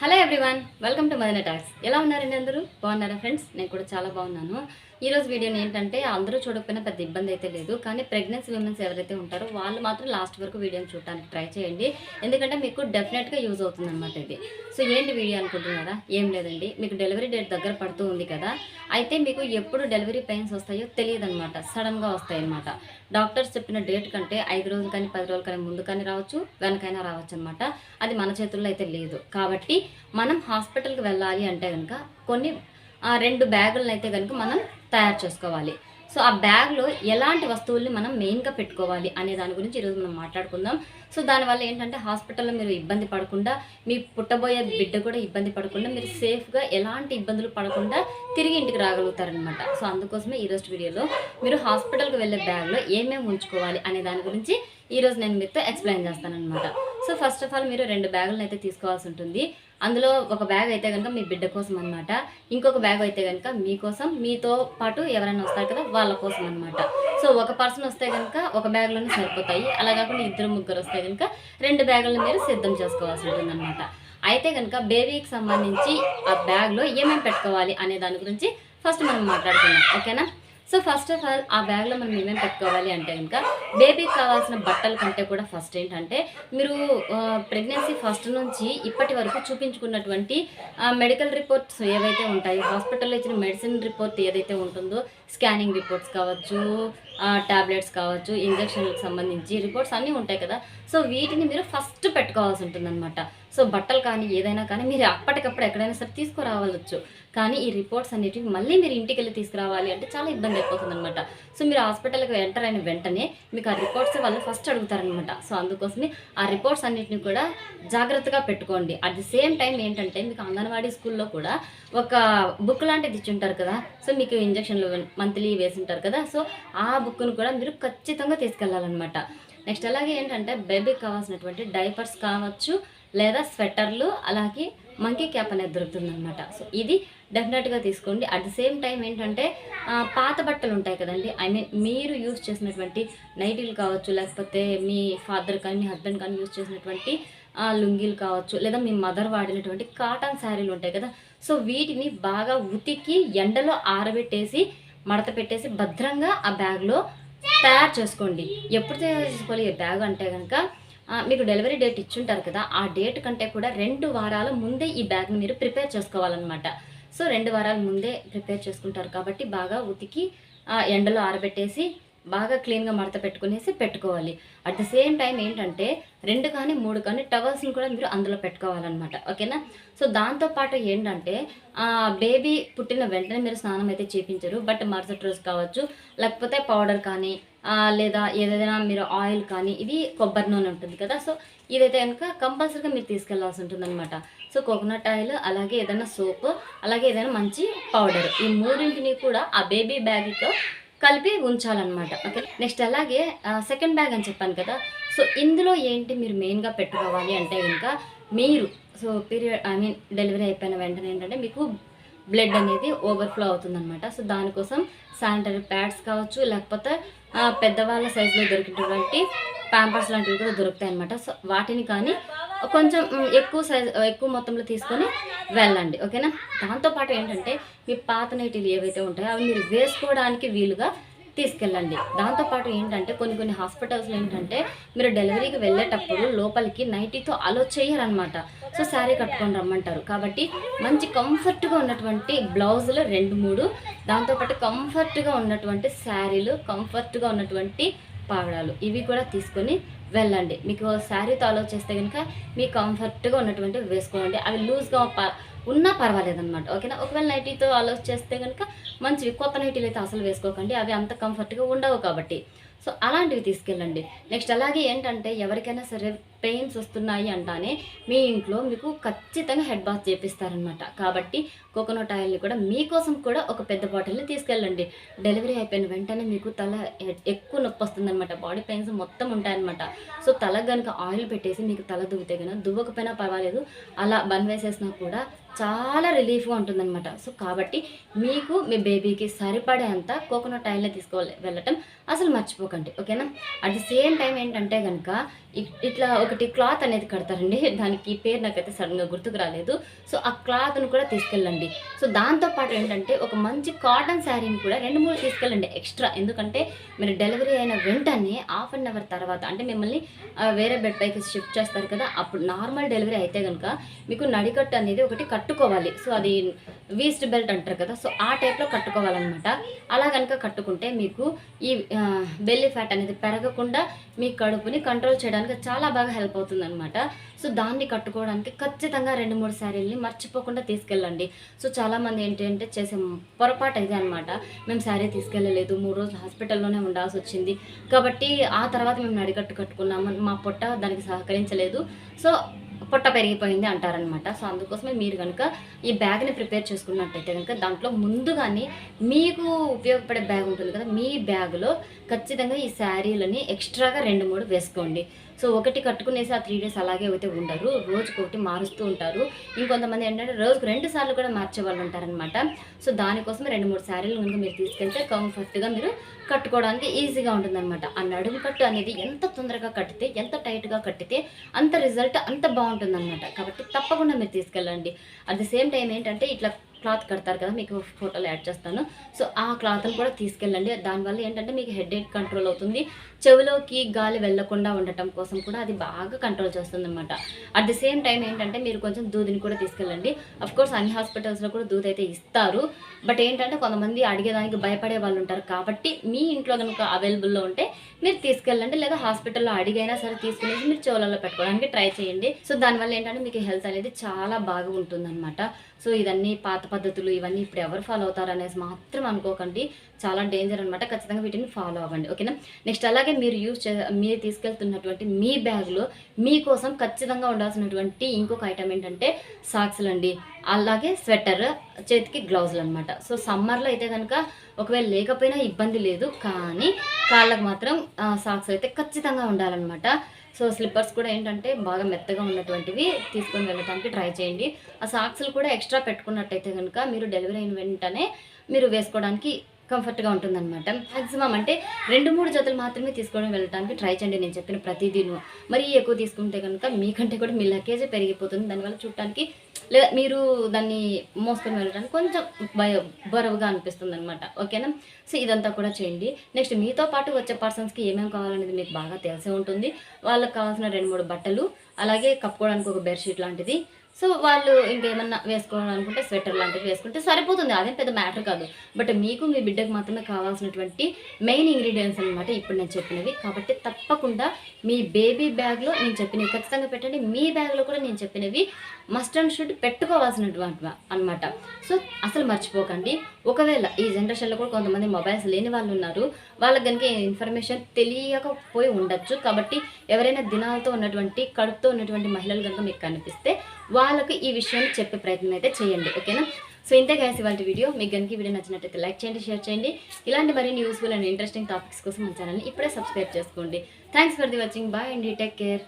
Hello everyone welcome to Madana talks ఎలా ఉన్నారండి అందరూ? బాగున్నారా ఫ్రెండ్స్ నేను కూడా చాలా బాగున్నాను. ఈ రోజు వీడియోని ఏంటంటే అందరూ చూడకపోయినా పెద్ద ఇబ్బంది అయితే లేదు. కానీ ప్రెగ్నెన్సీ విమెన్స్ ఎవరైతే ఉంటారో వాళ్ళు మాత్రం లాస్ట్ వరకు వీడియోని చూడడానికి ట్రై చేయండి. ఎందుకంటే మీకు డెఫినెట్గా యూజ్ అవుతుంది అనమాట ఇది. సో ఏంటి వీడియో అనుకుంటున్నారా? ఏం లేదండి. మీకు డెలివరీ డేట్ దగ్గర పడుతూ ఉంది కదా. అయితే మీకు ఎప్పుడు డెలివరీ పెయిన్స్ వస్తాయో తెలియదు అనమాట సడన్గా వస్తాయి అనమాట డాక్టర్స్ చెప్పిన డేట్ కంటే ఐదు రోజులు కానీ పది రోజులు కానీ ముందు కానీ రావచ్చు వెనకైనా రావచ్చు అనమాట అది మన చేతుల్లో అయితే లేదు. కాబట్టి మనం హాస్పిటల్కి వెళ్ళాలి అంటే కనుక కొన్ని రెండు బ్యాగులను అయితే కనుక మనం తయారు చేసుకోవాలి. సో ఆ బ్యాగ్లో ఎలాంటి వస్తువుల్ని మనం మెయిన్గా పెట్టుకోవాలి అనే దాని గురించి ఈరోజు మనం మాట్లాడుకుందాం. సో దానివల్ల ఏంటంటే హాస్పిటల్లో మీరు ఇబ్బంది పడకుండా మీ పుట్టబోయే బిడ్డ కూడా ఇబ్బంది పడకుండా మీరు సేఫ్గా ఎలాంటి ఇబ్బందులు పడకుండా తిరిగి ఇంటికి రాగలుగుతారనమాట సో అందుకోసమే ఈరోజు వీడియోలో మీరు హాస్పిటల్కి వెళ్ళే బ్యాగ్లో ఏమేమి ఉంచుకోవాలి అనే దాని గురించి ఈరోజు నేను మీతో ఎక్స్ప్లెయిన్ చేస్తానమాట సో ఫస్ట్ ఆఫ్ ఆల్ మీరు రెండు బ్యాగులను అయితే తీసుకోవాల్సి ఉంటుంది. అందులో ఒక బ్యాగ్ అయితే కనుక మీ బిడ్డ కోసం అనమాట ఇంకొక బ్యాగ్ అయితే కనుక మీకోసం మీతో పాటు ఎవరైనా వస్తారు కదా వాళ్ళ కోసం అనమాట సో ఒక పర్సన్ వస్తే కనుక ఒక బ్యాగ్లోనే సరిపోతాయి. అలా కాకుండా ఇద్దరు ముగ్గురు వస్తే కనుక రెండు బ్యాగులను మీరు సిద్ధం చేసుకోవాల్సి ఉంటుంది అనమాట అయితే కనుక బేబీకి సంబంధించి ఆ బ్యాగ్లో ఏమేమి పెట్టుకోవాలి అనే దాని గురించి ఫస్ట్ మనం మాట్లాడుకుందాం. ఓకేనా సో ఫస్ట్ ఆఫ్ ఆల్ ఆ బ్యాగ్లో మనం ఏమేమి పెట్టుకోవాలి అంటే కనుక బేబీకి కావాల్సిన బట్టల కంటే కూడా ఫస్ట్ ఏంటంటే మీరు ప్రెగ్నెన్సీ ఫస్ట్ నుంచి ఇప్పటి వరకు చూపించుకున్నటువంటి మెడికల్ రిపోర్ట్స్ ఏవైతే ఉంటాయో హాస్పిటల్లో ఇచ్చిన మెడిసిన్ రిపోర్ట్ ఏదైతే ఉంటుందో స్కానింగ్ రిపోర్ట్స్ కావచ్చు టాబ్లెట్స్ కావచ్చు ఇంజక్షన్లకు సంబంధించి రిపోర్ట్స్ అన్నీ ఉంటాయి కదా. సో వీటిని మీరు ఫస్ట్ పెట్టుకోవాల్సి ఉంటుందన్నమాట. సో బట్టలు కానీ ఏదైనా కానీ మీరు అప్పటికప్పుడు ఎక్కడైనా సరే తీసుకురావచ్చు కానీ ఈ రిపోర్ట్స్ అనేటివి మళ్ళీ మీరు ఇంటికి వెళ్ళి తీసుకురావాలి అంటే చాలా ఇబ్బంది అయిపోతుంది అనమాట సో మీరు హాస్పిటల్కి ఎంటర్ అయిన వెంటనే మీకు ఆ రిపోర్ట్స్ వాళ్ళు ఫస్ట్ అడుగుతారనమాట సో అందుకోసమే ఆ రిపోర్ట్స్ అన్నిటిని కూడా జాగ్రత్తగా పెట్టుకోండి. అట్ ది సేమ్ టైం ఏంటంటే మీకు అంగన్వాడీ స్కూల్లో కూడా ఒక బుక్ లాంటిది ఇచ్చి ఉంటారు కదా సో మీకు ఇంజక్షన్లు మంత్లీ వేసి ఉంటారు కదా సో ఆ బుక్ను కూడా మీరు ఖచ్చితంగా తీసుకెళ్ళాలన్నమాట. నెక్స్ట్ అలాగే ఏంటంటే బేబీకి కావాల్సినటువంటి డైపర్స్ కావచ్చు లేదా స్వెటర్లు అలాగే మంకీ క్యాప్ అనేది దొరుకుతుంది అనమాట సో ఇది డెఫినెట్గా తీసుకోండి. అట్ ద సేమ్ టైం ఏంటంటే పాత బట్టలు ఉంటాయి కదండి. ఐ మీన్ మీరు యూజ్ చేసినటువంటి నైటీలు కావచ్చు లేకపోతే మీ ఫాదర్ కానీ మీ హస్బెండ్ కానీ యూజ్ చేసినటువంటి లుంగీలు కావచ్చు లేదా మీ మదర్ వాడినటువంటి కాటన్ శారీలు ఉంటాయి కదా. సో వీటిని బాగా ఉతికి ఎండలో ఆరబెట్టేసి మడత పెట్టేసి భద్రంగా ఆ బ్యాగ్లో తయారు చేసుకోండి. ఎప్పుడు తయారు చేసుకోవాలి? ఈ బ్యాగ్ అంటే కనుక మీకు డెలివరీ డేట్ ఇచ్చుంటారు కదా ఆ డేట్ కంటే కూడా రెండు వారాల ముందే ఈ బ్యాగ్ని మీరు ప్రిపేర్ చేసుకోవాలన్నమాట. సో రెండు వారాల ముందే ప్రిపేర్ చేసుకుంటారు కాబట్టి బాగా ఉతికి ఎండలో ఆరబెట్టేసి బాగా క్లీన్గా మడత పెట్టుకునేసి పెట్టుకోవాలి. అట్ ద సేమ్ టైం ఏంటంటే రెండు కానీ మూడు కానీ టవల్స్ని కూడా మీరు అందులో పెట్టుకోవాలన్నమాట. ఓకేనా? సో దాంతోపాటు ఏంటంటే బేబీ పుట్టిన వెంటనే మీరు స్నానం అయితే చేపించరు. బట్ మరుసటి రోజు కావచ్చు లేకపోతే పౌడర్ కానీ లేదా ఏదైనా మీరు ఆయిల్ కానీ ఇది కొబ్బరి నూనె ఉంటుంది కదా సో ఇదైతే కనుక కంపల్సరీగా మీరు తీసుకెళ్ళాల్సి ఉంటుంది అనమాట సో కోకోనట్ ఆయిల్ అలాగే ఏదైనా సోప్ అలాగే ఏదైనా మంచి పౌడర్. ఈ మూడింటిని కూడా ఆ బేబీ బ్యాగ్తో కలిపి ఉంచాలన్నమాట. ఓకే? నెక్స్ట్ అలాగే సెకండ్ బ్యాగ్ అని చెప్పాను కదా సో ఇందులో ఏంటి మీరు మెయిన్గా పెట్టుకోవాలి అంటే కనుక మీరు so period I mean delivery అయిపోయిన వెంటనే ఏంటంటే మీకు బ్లడ్ అనేది ఓవర్ఫ్లో అవుతుందన్నమాట. సో దానికోసం శానిటరీ ప్యాడ్స్ కావచ్చు లేకపోతే పెద్దవాళ్ళ సైజులో దొరికినటువంటి ప్యాంపర్స్ లాంటివి కూడా దొరుకుతాయి అనమాట సో వాటిని కానీ కొంచెం ఎక్కువ సైజ్ ఎక్కువ మొత్తంలో తీసుకొని వెళ్ళండి. ఓకేనా? దాంతోపాటు ఏంటంటే మీ పాత నైటీలు ఏవైతే ఉంటాయో అవి మీరు వేసుకోవడానికి వీలుగా తీసుకెళ్ళండి. దాంతోపాటు ఏంటంటే కొన్ని కొన్ని హాస్పిటల్స్లో ఏంటంటే మీరు డెలివరీకి వెళ్ళేటప్పుడు లోపలికి నైటీతో అలో చేయరనమాట. సో శారీ కట్టుకొని రమ్మంటారు. కాబట్టి మంచి కంఫర్ట్గా ఉన్నటువంటి బ్లౌజులు రెండు మూడు దాంతోపాటు కంఫర్ట్గా ఉన్నటువంటి శారీలు కంఫర్ట్గా ఉన్నటువంటి పావడాలు. ఇవి కూడా తీసుకొని వెళ్ళండి. మీకు శారీతో ఆలోచిస్తే చేస్తే కనుక మీ కంఫర్ట్గా ఉన్నటువంటి వేసుకోండి. అవి లూజ్గా ఉన్నా పర్వాలేదు అనమాట ఓకేనా? ఒకవేళ నైటీతో ఆలోచిస్తే చేస్తే కనుక మంచివి. కొత్త నైటీలు అయితే అసలు వేసుకోకండి. అవి అంత కంఫర్ట్గా ఉండవు కాబట్టి. సో అలాంటివి తీసుకెళ్ళండి. నెక్స్ట్ అలాగే ఏంటంటే ఎవరికైనా సరే పెయిన్స్ వస్తున్నాయి అంటానే మీ ఇంట్లో మీకు ఖచ్చితంగా హెడ్ బాత్ చేపిస్తారనమాట కాబట్టి కోకోనట్ ఆయిల్ని కూడా మీకోసం కూడా ఒక పెద్ద బాటిల్ని తీసుకెళ్ళండి. డెలివరీ అయిపోయిన వెంటనే మీకు తల ఎక్కువ నొప్పి వస్తుందన్నమాట. బాడీ పెయిన్స్ మొత్తం ఉంటాయన్నమాట. సో తల కనుక ఆయిల్ పెట్టేసి మీకు తల దువ్వితే కనుక దువ్వకపోయినా పర్వాలేదు. అలా బన్ వేసేసినా కూడా చాలా రిలీఫ్గా ఉంటుందన్నమాట. సో కాబట్టి మీకు మీ బేబీకి సరిపడేంత కోకోనట్ ఆయిల్ని తీసుకోవాలి. వెళ్ళటం అసలు మర్చిపోకండి. ఓకేనా? అట్ ది సేమ్ టైం ఏంటంటే కనుక ఇట్లా ఒకటి క్లాత్ అనేది కడతారండి. దానికి పేరు నాకైతే సడన్గా గుర్తుకు రాలేదు. సో ఆ క్లాత్ను కూడా తీసుకెళ్ళండి. సో దాంతో పాటు ఏంటంటే ఒక మంచి కాటన్ శారీని కూడా రెండు మూడు తీసుకెళ్ళండి ఎక్స్ట్రా. ఎందుకంటే మీరు డెలివరీ అయిన వెంటనే హాఫ్ అన్ అవర్ తర్వాత అంటే మిమ్మల్ని వేరే బెడ్ పైకి షిఫ్ట్ చేస్తారు కదా అప్పుడు నార్మల్ డెలివరీ అయితే కనుక మీకు నడికట్టు అనేది ఒకటి కట్టుకోవాలి. సో అది వీస్ట్ బెల్ట్ అంటారు కదా సో ఆ టైప్లో కట్టుకోవాలన్నమాట. అలా కనుక కట్టుకుంటే మీకు ఈ బెల్లి ఫ్యాట్ అనేది పెరగకుండా మీ కడుపుని కంట్రోల్ చేయడానికి చాలా బాగా హెల్ప్ అవుతుంది అనమాట సో దాన్ని కట్టుకోవడానికి ఖచ్చితంగా రెండు మూడు శారీలని మర్చిపోకుండా తీసుకెళ్ళండి. సో చాలామంది ఏంటి అంటే చేసే పొరపాటు ఇదే అనమాట మేము శారీ తీసుకెళ్ళలేదు మూడు రోజులు హాస్పిటల్లోనే ఉండాల్సి వచ్చింది. కాబట్టి ఆ తర్వాత మేము నడికట్టు కట్టుకున్నాము. మా పొట్ట దానికి సహకరించలేదు. సో పొట్ట పెరిగిపోయింది అంటారనమాట సో అందుకోసమే మీరు కనుక ఈ బ్యాగ్ని ప్రిపేర్ చేసుకున్నట్టయితే కనుక దాంట్లో ముందుగానే మీకు ఉపయోగపడే బ్యాగ్ ఉంటుంది కదా మీ బ్యాగ్లో ఖచ్చితంగా ఈ శారీలని ఎక్స్ట్రాగా రెండు మూడు వేసుకోండి. సో ఒకటి కట్టుకునేసి ఆ త్రీ డేస్ అలాగే అయితే ఉండరు. రోజుకి ఒకటి మారుస్తూ ఉంటారు. ఇంకొంతమంది ఏంటంటే రోజుకు రెండు సార్లు కూడా మార్చే వాళ్ళు ఉంటారనమాట సో దానికోసం రెండు మూడు శారీలు కనుక మీరు తీసుకెళ్తే కంఫర్ట్గా మీరు కట్టుకోవడానికి ఈజీగా ఉంటుందన్నమాట. ఆ నడుము కట్టు అనేది ఎంత తొందరగా కట్టితే ఎంత టైట్గా కట్టితే అంత రిజల్ట్ అంత బాగుంటుందన్నమాట. కాబట్టి తప్పకుండా మీరు తీసుకెళ్ళండి. అట్ ది సేమ్ టైం ఏంటంటే ఇట్లా క్లాత్ కడతారు కదా మీకు ఫోటోలు యాడ్ చేస్తాను. సో ఆ క్లాత్ని కూడా తీసుకెళ్ళండి. దానివల్ల ఏంటంటే మీకు హెడ్ ఎయిట్ కంట్రోల్ అవుతుంది. చెవిలోకి గాలి వెళ్ళకుండా ఉండటం కోసం కూడా అది బాగా కంట్రోల్ చేస్తుంది అనమాట అట్ ది సేమ్ టైం ఏంటంటే మీరు కొంచెం దూదిని కూడా తీసుకెళ్ళండి. అఫ్ కోర్స్ అన్ని హాస్పిటల్స్లో కూడా దూద్ అయితే ఇస్తారు. బట్ ఏంటంటే కొంతమంది అడిగేదానికి భయపడే వాళ్ళు ఉంటారు. కాబట్టి మీ ఇంట్లో కనుక అవైలబుల్లో ఉంటే మీరు తీసుకెళ్ళండి. లేదా హాస్పిటల్లో అడిగైనా సరే తీసుకునేసి మీరు చెవులలో పెట్టుకోవడానికి ట్రై చేయండి. సో దానివల్ల ఏంటంటే మీకు హెల్త్ అనేది చాలా బాగా ఉంటుందన్నమాట. సో ఇవన్నీ పాత పద్ధతులు ఇవన్నీ ఇప్పుడు ఎవరు ఫాలో అవుతారు అనేసి మాత్రం అనుకోకండి. చాలా డేంజర్ అనమాట ఖచ్చితంగా వీటిని ఫాలో అవ్వండి. ఓకేనా నెక్స్ట్ అలాగే మీరు యూజ్ చే మీరు తీసుకెళ్తున్నటువంటి మీ బ్యాగ్లో మీకోసం ఖచ్చితంగా ఉండాల్సినటువంటి ఇంకొక ఐటమ్ ఏంటంటే సాక్స్లు అండి. అలాగే స్వెటర్ చేతికి గ్లౌజులు అనమాట సో సమ్మర్లో అయితే కనుక ఒకవేళ లేకపోయినా ఇబ్బంది లేదు. కానీ కాళ్ళకు మాత్రం సాక్స్ అయితే ఖచ్చితంగా ఉండాలన్నమాట. సో స్లిప్పర్స్ కూడా ఏంటంటే బాగా మెత్తగా ఉన్నటువంటివి తీసుకొని వెళ్ళడానికి ట్రై చేయండి. ఆ సాక్స్లు కూడా ఎక్స్ట్రా పెట్టుకున్నట్టయితే కనుక మీరు డెలివరీ అయిన వెంటనే మీరు వేసుకోవడానికి కంఫర్ట్గా ఉంటుందన్నమాట. మ్యాక్సిమం అంటే రెండు మూడు జతలు మాత్రమే తీసుకొని వెళ్ళడానికి ట్రై చేయండి. నేను చెప్పిన ప్రతిదీను. మరీ ఎక్కువ తీసుకుంటే కనుక మీకంటే కూడా మీ లగేజ్ పెరిగిపోతుంది. దానివల్ల చూడటానికి లేదా మీరు దాన్ని మోసుకొని వెళ్ళడానికి కొంచెం భయ బరువుగా అనిపిస్తుంది అనమాట ఓకేనా? సో ఇదంతా కూడా చేయండి. నెక్స్ట్ మీతో పాటు వచ్చే పర్సన్స్కి ఏమేమి కావాలనేది మీకు బాగా తెలిసే ఉంటుంది. వాళ్ళకి కావాల్సిన రెండు మూడు బట్టలు అలాగే కప్పుకోవడానికి ఒక బెడ్షీట్ లాంటిది. సో వాళ్ళు ఇంకేమన్నా వేసుకోవాలనుకుంటే స్వెటర్ లాంటివి వేసుకుంటే సరిపోతుంది. అదేం పెద్ద మ్యాటర్ కాదు. బట్ మీకు మీ బిడ్డకు మాత్రమే కావాల్సినటువంటి మెయిన్ ఇంగ్రీడియంట్స్ అనమాట ఇప్పుడు నేను చెప్పినవి. కాబట్టి తప్పకుండా మీ బేబీ బ్యాగ్లో నేను చెప్పినవి ఖచ్చితంగా పెట్టండి. మీ బ్యాగ్లో కూడా నేను చెప్పినవి మస్ట్ అండ్ షుడ్ పెట్టుకోవాల్సినటువంటి అనమాట సో అసలు మర్చిపోకండి. ఒకవేళ ఈ జనరేషన్లో కూడా కొంతమంది మొబైల్స్ లేని వాళ్ళు ఉన్నారు వాళ్ళకి కనుక ఇన్ఫర్మేషన్ తెలియకపోయి ఉండొచ్చు. కాబట్టి ఎవరైనా దినాలతో ఉన్నటువంటి కడుపుతో ఉన్నటువంటి మహిళలు కనుక మీకు కనిపిస్తే వాళ్ళకి ఈ విషయాన్ని చెప్పే ప్రయత్నం అయితే చేయండి. ఓకేనా? సో ఇంతే గైస్ ఇవాళ వీడియో. మీకు కనుక వీడియో నచ్చినట్లయితే లైక్ చేయండి షేర్ చేయండి. ఇలాంటి మరిన్ని యూస్ఫుల్ అండ్ ఇంట్రెస్టింగ్ టాపిక్స్ కోసం మన ఛానల్ని ఇప్పుడే సబ్స్క్రైబ్ చేసుకోండి. Thanks for the watching bye అండి. Take care